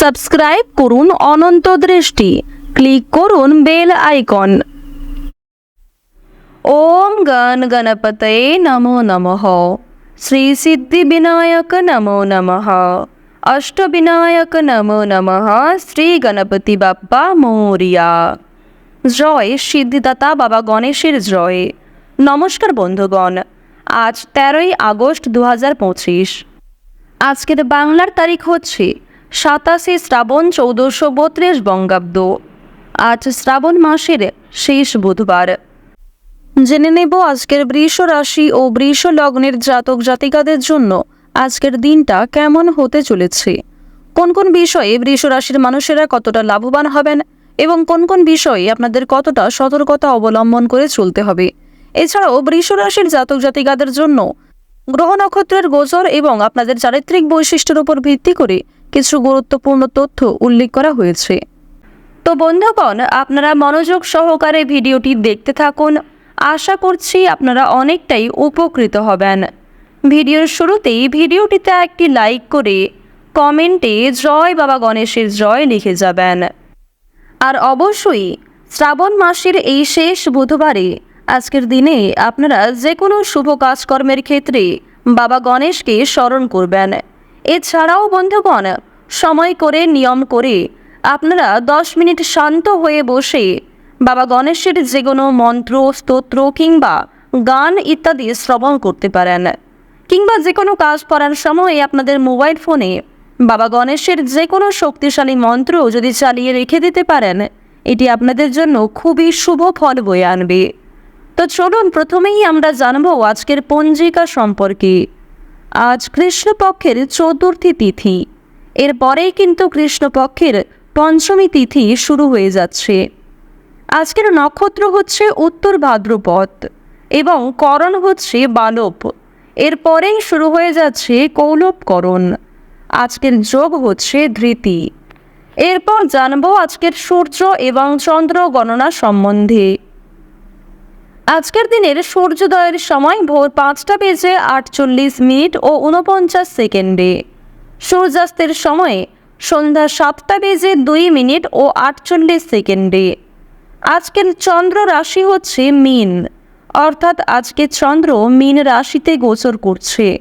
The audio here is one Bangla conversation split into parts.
সাবস্ক্রাইব করুন অনন্ত দৃষ্টি। ক্লিক করুন বেল আইকন। ওম গণ গণপতয়ে নমো নমঃ। শ্রী সিদ্ধি বিনায়ক নমো নমঃ। অষ্টবিনায়ক নমো নমঃ। শ্রী গণপতি বাপ্পা মৌরিয়া। জয় সিদ্ধিদাতা বাবা গণেশের জয়। নমস্কার বন্ধুগণ, আজ তেরোই আগস্ট দু হাজার পঁচিশ। আজকের বাংলার তারিখ হচ্ছে সাতাশে শ্রাবণ চৌদ্দশো বত্রিশ বঙ্গাব্দ। আজ শ্রাবণ মাসের শেষ বুধবার। জেনে নেব আজকের বৃষ রাশি ও বৃষ লগ্নের জাতক জাতিকাদের জন্য আজকের দিনটা কেমন হতে চলেছে। কোন কোন বিষয়ে বৃষ রাশির মানুষেরা কতটা লাভবান হবেন এবং কোন কোন বিষয়ে আপনাদের কতটা সতর্কতা অবলম্বন করে চলতে হবে। এছাড়াও বৃষ রাশির জাতক জাতিকাদের জন্য গ্রহ নক্ষত্রের গোচর এবং আপনাদের চারিত্রিক বৈশিষ্ট্যের উপর ভিত্তি করে কিছু গুরুত্বপূর্ণ তথ্য উল্লেখ করা হয়েছে। তো বন্ধুগণ, আপনারা মনোযোগ সহকারে ভিডিওটি দেখতে থাকুন। আশা করছি আপনারা অনেকটাই উপকৃত হবেন। ভিডিওর শুরুতেই ভিডিওটিতে একটি লাইক করে কমেন্টে জয় বাবা গণেশের জয় লিখে যাবেন। আর অবশ্যই শ্রাবণ মাসের এই শেষ বুধবারে আজকের দিনে আপনারা যে কোনো শুভ কাজকর্মের ক্ষেত্রে বাবা গণেশকে স্মরণ করবেন। এছাড়াও বন্ধুগণ সময় করে, নিয়ম করে। আপনারা দশ মিনিট শান্ত হয়ে বসে বাবা গণেশের যে কোনো মন্ত্র, স্তোত্র কিংবা গান ইত্যাদি শ্রবণ করতে পারেন। কিংবা যে কোনো কাজ করার সময় আপনাদের মোবাইল ফোনে বাবা গণেশের যে কোনো শক্তিশালী মন্ত্র যদি চালিয়ে রেখে দিতে পারেন, এটি আপনাদের জন্য খুবই শুভ ফল বয়ে আনবে। তো চলুন, প্রথমেই আমরা জানব আজকের পঞ্জিকা সম্পর্কে। আজ কৃষ্ণপক্ষের চতুর্থী তিথি। এরপরেই কিন্তু কৃষ্ণপক্ষের পঞ্চমী তিথি শুরু হয়ে যাচ্ছে। আজকের নক্ষত্র হচ্ছে উত্তর ভাদ্রপদ এবং করণ হচ্ছে বালব। এরপরেই শুরু হয়ে যাচ্ছে কৌলবকরণ। আজকের যোগ হচ্ছে ধৃতি। এরপর জানব আজকের সূর্য এবং চন্দ্র গণনা সম্বন্ধে। আজকের দিনের সূর্যোদয়ের সময় ভোর পাঁচটা বেজে আটচল্লিশ মিনিট ও উনপঞ্চাশ সেকেন্ডে। সূর্যাস্তের সময়ে সন্ধ্যা সাতটা বেজে দুই মিনিট ও আটচল্লিশ সেকেন্ডে। আজকের চন্দ্র রাশি হচ্ছে মিন, অর্থাৎ আজকে চন্দ্র মিন রাশিতে গোচর করছে।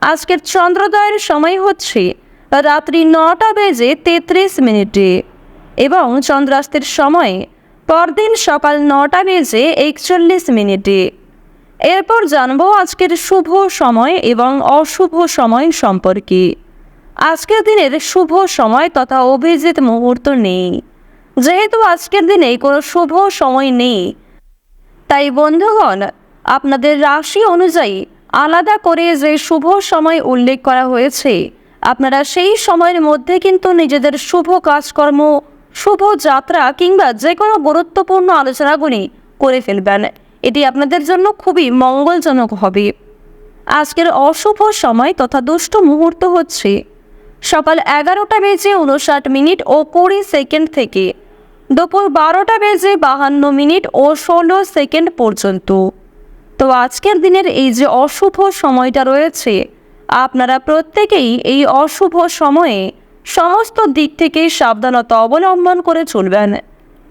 আজকের চন্দ্রোদয়ের সময় হচ্ছে রাত্রি নটা বেজে তেত্রিশ মিনিটে এবং চন্দ্রাস্তের সময় পরদিন সকাল নটা বেজে একচল্লিশ মিনিটে। এরপর জানব আজকের শুভ সময় এবং অশুভ সময় সম্পর্কে। আজকের দিনের শুভ সময় তথা অভিজিৎ মুহূর্ত নেই। যেহেতু আজকের দিনে কোনো শুভ সময় নেই, তাই বন্ধুগণ, আপনাদের রাশি অনুযায়ী আলাদা করে যে শুভ সময় উল্লেখ করা হয়েছে, আপনারা সেই সময়ের মধ্যে কিন্তু নিজেদের শুভ কাজকর্ম, শুভ যাত্রা কিংবা যে কোনো গুরুত্বপূর্ণ আলোচনাগুলি করে ফেলবেন। এটি আপনাদের জন্য খুবই মঙ্গলজনক হবে। আজকের অশুভ সময় তথা দুষ্ট মুহূর্ত হচ্ছে সকাল এগারোটা বেজে উনষাট মিনিট ও কুড়ি সেকেন্ড থেকে। দুপুর বারোটা বেজে বাহান্ন মিনিট ও ষোলো সেকেন্ড পর্যন্ত। তো আজকের দিনের এই যে অশুভ সময়টা রয়েছে, আপনারা প্রত্যেকেই এই অশুভ সময়ে সমস্ত দিক থেকে সাবধানতা অবলম্বন করে চলবেন।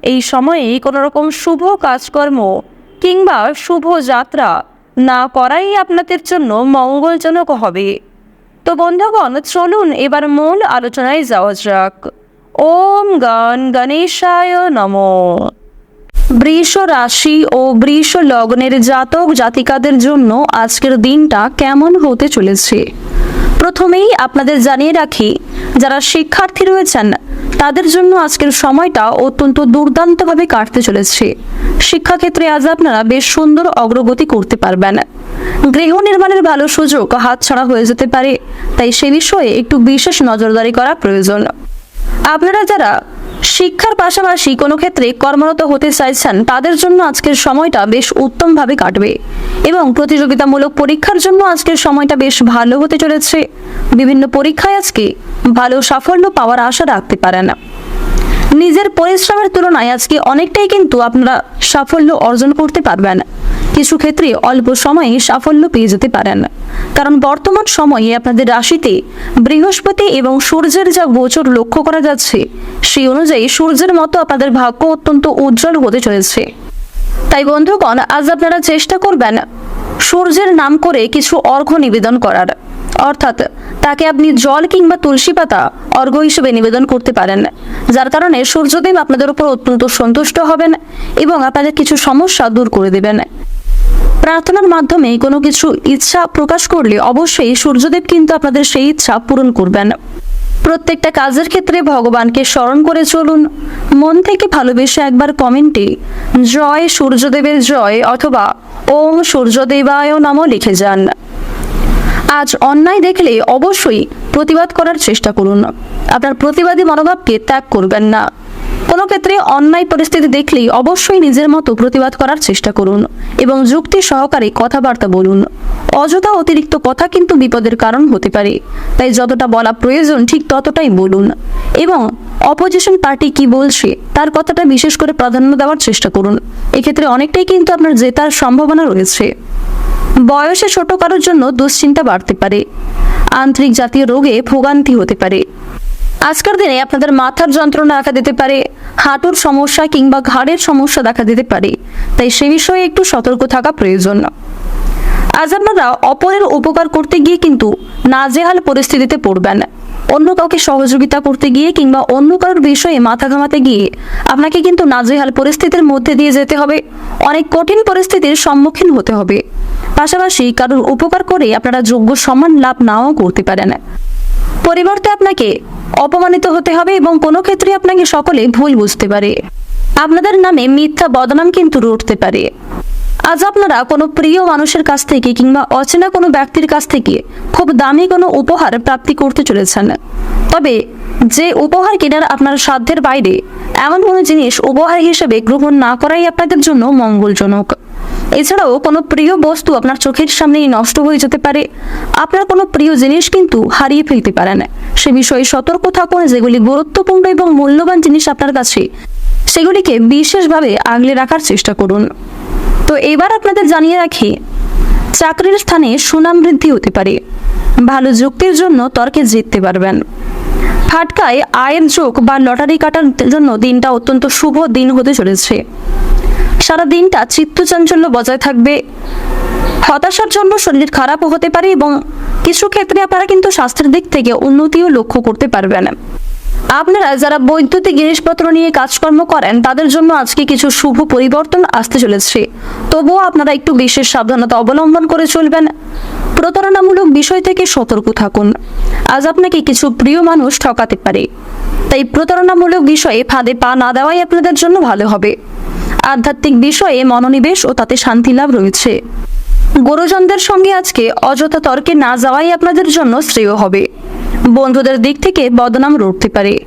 এই সময়ে কোনো রকম শুভ কাজকর্ম কিংবা শুভ যাত্রা না করাই আপনাদের জন্য মঙ্গলজনক হবে। তো বন্ধুগণ, চলুন এবার মূল আলোচনায় যাওয়া যাক। ওম গণ গণেশায় নম। বৃষ রাশি ও বৃষ লগ্নের জাতক জাতিকাদের জন্য আজকের দিনটা কেমন হতে চলেছে? প্রথমেই আপনাদের জানিয়ে রাখি, যারা শিক্ষার্থী রয়েছেন তাদের জন্য আজকের সময়টা অত্যন্ত দুর্দান্তভাবে কাটতে চলেছে। শিক্ষাক্ষেত্রে আজ আপনারা বেশ সুন্দর অগ্রগতি করতে পারবেন। গৃহ নির্মাণের ভালো সুযোগ হাতছাড়া হয়ে যেতে পারে, তাই সে বিষয়ে একটু বিশেষ নজরদারি করা প্রয়োজন। আপনারা যারা শিক্ষার পাশাপাশি কোনো ক্ষেত্রে কর্মরত হতে চাইছেন, তাদের জন্য আজকের সময়টা বেশ উত্তমভাবে কাটবে এবং প্রতিযোগিতামূলক পরীক্ষার জন্য আজকের সময়টা বেশ ভালো হতে চলেছে। বিভিন্ন পরীক্ষায় আজকে ভালো সাফল্য পাওয়ার আশা রাখতে পারেন। নিজের পরিশ্রমের তুলনায় আজকে অনেকটাই কিন্তু আপনারা সাফল্য অর্জন করতে পারবেন। কিছু ক্ষেত্রে অল্প সময়ে সাফল্য পেয়ে যেতে পারেন। কারণ বর্তমান সময়ে আপনাদের রাশিতে বৃহস্পতি এবং সূর্যের যা গোচর লক্ষ্য করা যাচ্ছে, সেই অনুযায়ী সূর্যের মতো আপনাদের ভাগ্য অত্যন্ত উজ্জ্বল হতে চলেছে। তাই বন্ধুগণ, আজ আপনারা চেষ্টা করবেন সূর্যের নাম করে কিছু অর্ঘ্য নিবেদন করার। অর্থাৎ তাকে আপনি জল কিংবা তুলসী পাতা অর্ঘ্য হিসেবে নিবেদন করতে পারেন। যার কারণে সূর্যদেব আপনাদের উপর অত্যন্ত সন্তুষ্ট হবেন এবং আপনাদের কিছু সমস্যা দূর করে দেবেন। প্রার্থনার মাধ্যমে কোনো কিছু ইচ্ছা প্রকাশ করলে অবশ্যই সূর্যদেব কিন্তু আপনাদের সেই ইচ্ছা পূরণ করবেন। প্রত্যেকটা কাজের ক্ষেত্রে ভগবানকে স্মরণ করে চলুন। মন থেকে ভালোবেসে একবার কমেন্টে জয় সূর্যদেবের জয় অথবা ওম সূর্যদেবায় নামও লিখে যান। আজ অন্যায় দেখলে অবশ্যই প্রতিবাদ করার চেষ্টা করুন। আপনার প্রতিবাদী মনোভাবকে ত্যাগ করবেন না। কোনো ক্ষেত্রে অন্যায় পরিস্থিতি দেখলেই অবশ্যই নিজের মতো প্রতিবাদ করার চেষ্টা করুন এবং যুক্তি সহকারে কথাবার্তা বলুন। অযথা অতিরিক্ত কথা কিন্তু বিপদের কারণ হতে পারে, তাই যতটা বলা প্রয়োজন ঠিক ততটাই বলুন এবং অপোজিশন পার্টি কি বলছে, তার কথাটা বিশেষ করে প্রাধান্য দেওয়ার চেষ্টা করুন। এক্ষেত্রে অনেকটাই কিন্তু আপনার জেতার সম্ভাবনা রয়েছে। বয়সে ছোট কারোর জন্য দুশ্চিন্তা বাড়তে পারে। আন্তরিক জাতীয় রোগে ভোগান্তি হতে পারে। আজকের দিনে আপনাদের মাথার যন্ত্রণা দেখা দিতে পারে, হাঁটুর সমস্যা কিংবা ঘাড়ের সমস্যা দেখা দিতে পারে। তাই সে বিষয়ে একটু সতর্ক থাকা প্রয়োজন। আজ আপনারা অপরের উপকার করতে গিয়ে কিন্তু নাজেহাল পরিস্থিতিতে পড়বেন। অন্য কাউকে সহযোগিতা করতে গিয়ে কিংবা অন্য কারোর বিষয়ে মাথা ঘামাতে গিয়ে আপনাকে কিন্তু নাজেহাল পরিস্থিতির মধ্যে দিয়ে যেতে হবে। অনেক কঠিন পরিস্থিতির সম্মুখীন হতে হবে। পাশাপাশি কারোর উপকার করে আপনারা যোগ্য সম্মান লাভ নাও করতে পারেন। পরিবর্তে আপনাকে অপমানিত হতে হবে এবং কোনো ক্ষেত্রে আপনাকে সকলে ভুল বুঝতে পারে। আপনাদের নামে মিথ্যা বদনাম কিন্তু রটতে পারে। আজ আপনারা কোনো প্রিয় মানুষের কাছ থেকে কিংবা অচেনা কোনো ব্যক্তির কাছ থেকে খুব দামি কোনো উপহার প্রাপ্তি করতে চলেছেন। তবে যে উপহার কেনার আপনার সাধ্যের বাইরে, এমন কোনো জিনিস উপহার হিসেবে গ্রহণ না করাই আপনাদের জন্য মঙ্গলজনক। এছাড়াও কোনো প্রিয় বস্তু আপনার চোখের সামনেই নষ্ট হয়ে যেতে পারে। আপনার কোনো প্রিয় জিনিস কিন্তু হারিয়ে ফেলতে পারেন। সে বিষয়ে সতর্ক থাকুন, যেগুলি গুরুত্বপূর্ণ এবং মূল্যবান জিনিস আপনার কাছে, সেগুলিকে বিশেষভাবে আগলে রাখার চেষ্টা করুন। তো এবার আপনাদের জানিয়ে রাখি, চাকরির স্থানে সুনাম বৃদ্ধি হতে পারে। ভালো যুক্তির জন্য তর্কে জিততে পারবেন। ফাটকায় আয়ের যোগ বা লটারি কাটার জন্য দিনটা অত্যন্ত শুভ দিন হতে চলেছে। সারা দিনটা চিত্তচাঞ্চল্য বজায় থাকবে। হতাশার জন্য শরীর খারাপও হতে পারে এবং কিছু ক্ষেত্রে আপনারা কিন্তু স্বাস্থ্যের দিক থেকে উন্নতিও লক্ষ্য করতে পারবেন। আপনারা যারা বৈদ্যুতিক জিনিসপত্র নিয়ে কাজকর্ম করেন, তাদের জন্য আজকে কিছু শুভ পরিবর্তন আসতে চলেছে। তবুও আপনারা একটু বিশেষ সাবধানতা অবলম্বন করে চলবেন। প্রতারণামূলক বিষয় থেকে সতর্ক থাকুন। আজ আপনাকে কিছু প্রিয় মানুষ ঠকাতে পারে। তাই প্রতারণামূলক বিষয়ে ফাঁদে পা না দেওয়াই আপনাদের জন্য ভালো হবে। আধ্যাত্মিক বিষয়ে মনোনিবেশ ও তাতে শান্তি লাভ রয়েছে। গুরুজনদের সঙ্গে আজকে অযথা তর্কে না যাওয়াই আপনাদের জন্য শ্রেয় হবে। বন্ধুদের দিক থেকে বদনাম রটতে পারে।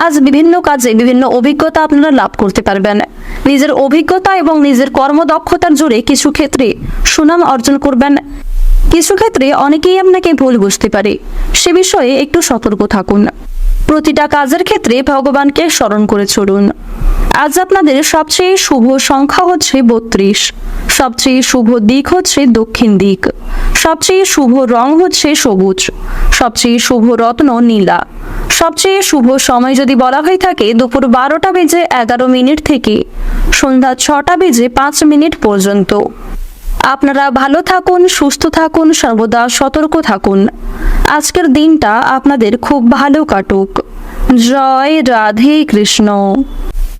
আজ বিভিন্ন কাজে বিভিন্ন অভিজ্ঞতা আপনারা লাভ করতে পারবেন। নিজের অভিজ্ঞতা এবং নিজের কর্মদক্ষতার জোরে কিছু ক্ষেত্রে সুনাম অর্জন করবেন। কিছু ক্ষেত্রে অনেকেই আপনাকে ভুল বুঝতে পারে। সে বিষয়ে একটু সতর্ক থাকুন। প্রতিটা কাজের ক্ষেত্রে ভগবানকে স্মরণ করে চলুন। আজ আপনাদের সবচেয়ে শুভ সংখ্যা হচ্ছে বত্রিশ। সবচেয়ে শুভ দিক হচ্ছে দক্ষিণ দিক। সবচেয়ে শুভ রং হচ্ছে সবুজ। সবচেয়ে শুভ রত্ন নীলা। সবচেয়ে শুভ সময় যদি বলা হয়ে থাকে, দুপুর বারোটা বেজে এগারো মিনিট থেকে সন্ধ্যা ছটা বেজে পাঁচ মিনিট পর্যন্ত। আপনারা ভালো থাকুন, সুস্থ থাকুন, সর্বদা সতর্ক থাকুন। আজকের দিনটা আপনাদের খুব ভালো কাটুক। জয় রাধে কৃষ্ণ।